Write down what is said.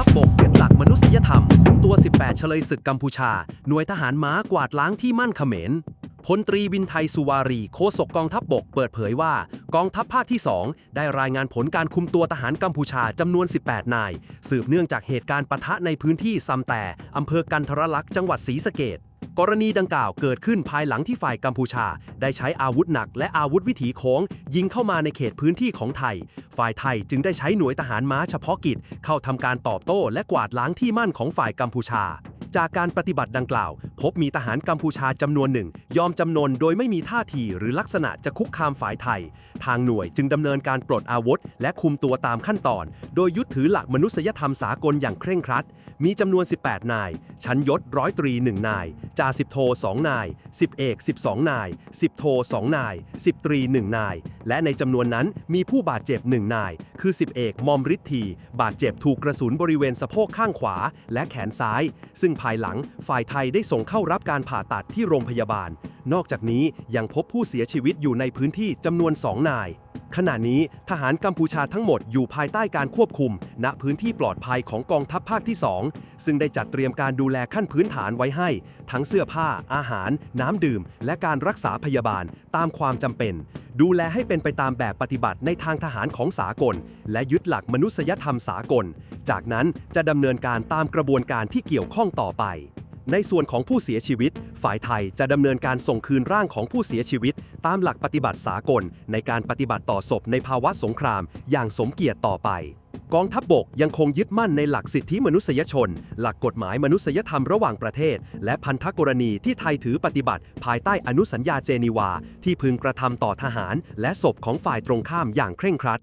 ทัพบกยึดหลักมนุษยธรรม คุมตัว 18 เฉลยศึกกัมพูชา หน่วยทหารม้ากวาดล้างที่มั่นเขมรพลตรีวินไทยสุวารีโฆษกกองทัพบกเปิดเผยว่า กองทัพภาคที่ 2 ได้รายงานผลการคุมตัวทหารกัมพูชาจำนวน 18 นาย สืบเนื่องจากเหตุการณ์ปะทะในพื้นที่ซัมแต่อำเภอกันทรลักษณ์จังหวัดศรีสะเกด กรณีดังกล่าวเกิดขึ้นภายหลังที่ฝ่ายกัมพูชา ได้ใช้อาวุธหนักและอาวุธวิถีโค้ง ยิงเข้ามาในเขตพื้นที่ของไทย ฝ่ายไทยจึงได้ใช้หน่วยทหารม้าเฉพาะกิจ เข้าทำการตอบโต้และกวาดล้างที่มั่นของฝ่ายกัมพูชาจากการปฏิบัติดังกล่าว พบมีทหารกัมพูชาจำนวนหนึ่ง ยอมจำนนโดยไม่มีท่าทีหรือลักษณะจะคุกคามฝ่ายไทย ทางหน่วยจึงดำเนินการปลดอาวุธ และคุมตัวตามขั้นตอน โดยยึดถือหลักมนุษยธรรมสากลอย่างเคร่งครัด มีจำนวน 18 นาย ชั้นยศร้อยตรี1นาย จ่าสิบโท2นาย10เอก12นาย10โท2นาย10ตรี1นาย และในจำนวนนั้นมีผู้บาดเจ็บ1นาย คือ10เอกมอมฤทธีบาดเจ็บถูกกระสุนบริเวณสะโพกข้างขวา และแขนซ้าย ซึ่งภายหลังฝ่ายไทยได้ส่งเข้ารับการผ่าตัดที่โรงพยาบาล นอกจากนี้ยังพบผู้เสียชีวิตอยู่ในพื้นที่จำนวน 2 นาย ขณะนี้ทหารกัมพูชาทั้งหมดอยู่ภายใต้การควบคุม ณพื้นที่ปลอดภัยของกองทัพภาคที่ 2 ซึ่งได้จัดเตรียมการดูแลขั้นพื้นฐานไว้ให้ ทั้งเสื้อผ้า อาหาร น้ำดื่ม และการรักษาพยาบาลตามความจำเป็น ดูแลให้เป็นไปตามแบบปฏิบัติในทางทหารของสากล และยึดหลักมนุษยธรรมสากล จากนั้นจะดำเนินการตามกระบวนการที่เกี่ยวข้องต่อไป ในส่วนของผู้เสียชีวิต ฝ่ายไทยจะดำเนินการส่งคืนร่างของผู้เสียชีวิต ตามหลักปฏิบัติสากล ในการปฏิบัติต่อศพในภาวะสงคราม อย่างสมเกียรติต่อไป กองทัพบบกยังคงยึดมั่นในหลักสิทธิมนุษยชน หลักกฎหมายมนุษยธรรมระหว่างประเทศ และพันธกรณีที่ไทยถือปฏิบัติ ภายใต้อนุสัญญาเจนีวา ที่พึงกระทำต่อทหาร และศพของฝ่ายตรงข้ามอย่างเคร่งครัด